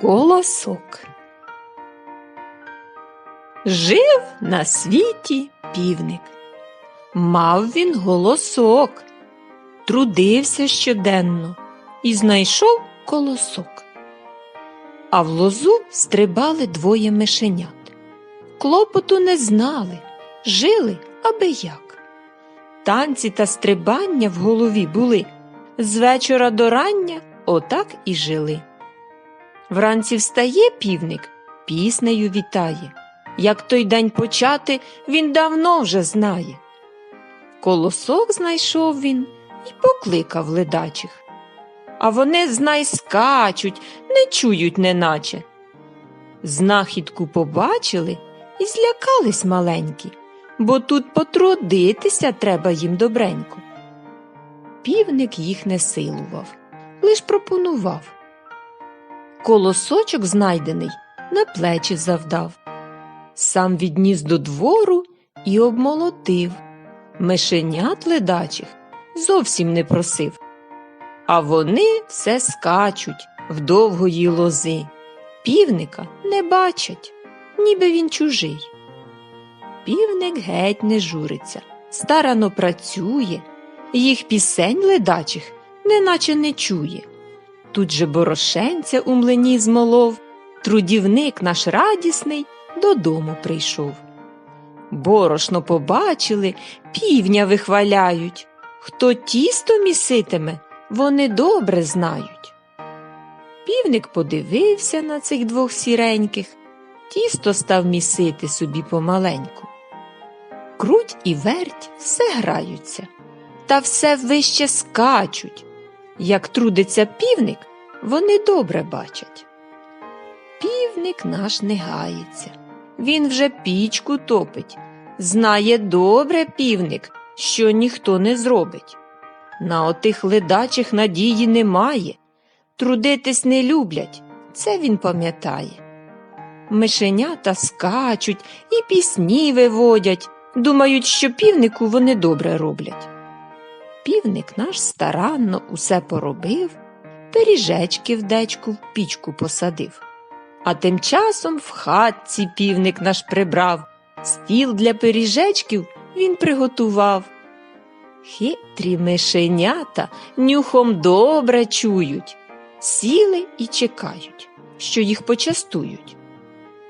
Колосок Жив на світі півник. Мав він голосок, трудився щоденно і знайшов колосок. А в лозу стрибали двоє мишенят. Клопоту не знали, жили аби як. Танці та стрибання в голові були, з вечора до рання отак і жили. Вранці встає півник, піснею вітає. Як той день почати, він давно вже знає. Колосок знайшов він і покликав ледачих. А вони знай скачуть, не чують, неначе. Знахідку побачили і злякались маленькі, бо тут потрудитися треба їм добренько. Півник їх не силував, лиш пропонував колосочок знайдений на плечі завдав. Сам відніс до двору і обмолотив. Мишенят ледачих зовсім не просив. А вони все скачуть в довгої лози. Півника не бачать, ніби він чужий. Півник геть не журиться, старано працює, їх пісень ледачих неначе не чує. Тут же борошенця у млині змолов, трудівник наш радісний додому прийшов. Борошно побачили, півня вихваляють. Хто тісто міситиме, вони добре знають. Півник подивився на цих двох сіреньких, тісто став місити собі помаленьку. Круть і верть все граються, та все вище скачуть. Як трудиться півник, вони добре бачать. Півник наш не гається, він вже пічку топить. Знає добре півник, що ніхто не зробить. На отих ледачих надії немає, трудитись не люблять, це він пам'ятає. Мишенята скачуть і пісні виводять, думають, що півнику вони добре роблять. Півник наш старанно усе поробив, пиріжечки в дечку в пічку посадив. А тим часом в хатці півник наш прибрав, стіл для пиріжечків він приготував. Хитрі мишенята нюхом добре чують, сіли і чекають, що їх почастують.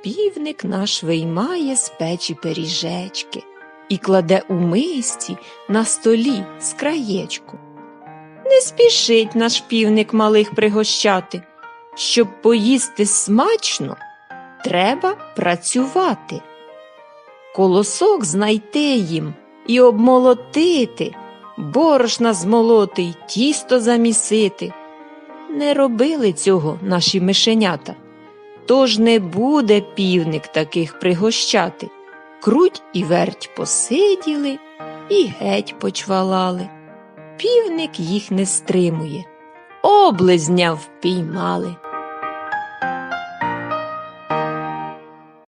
Півник наш виймає з печі пиріжечки і кладе у мисці на столі з краєчку. Не спішить наш півник малих пригощати. Щоб поїсти смачно, треба працювати. Колосок знайти їм і обмолотити, борошна змолоти й тісто замісити. Не робили цього наші мишенята, тож не буде півник таких пригощати. Круть і верть посиділи і геть почвалали. Півник їх не стримує, облизня впіймали.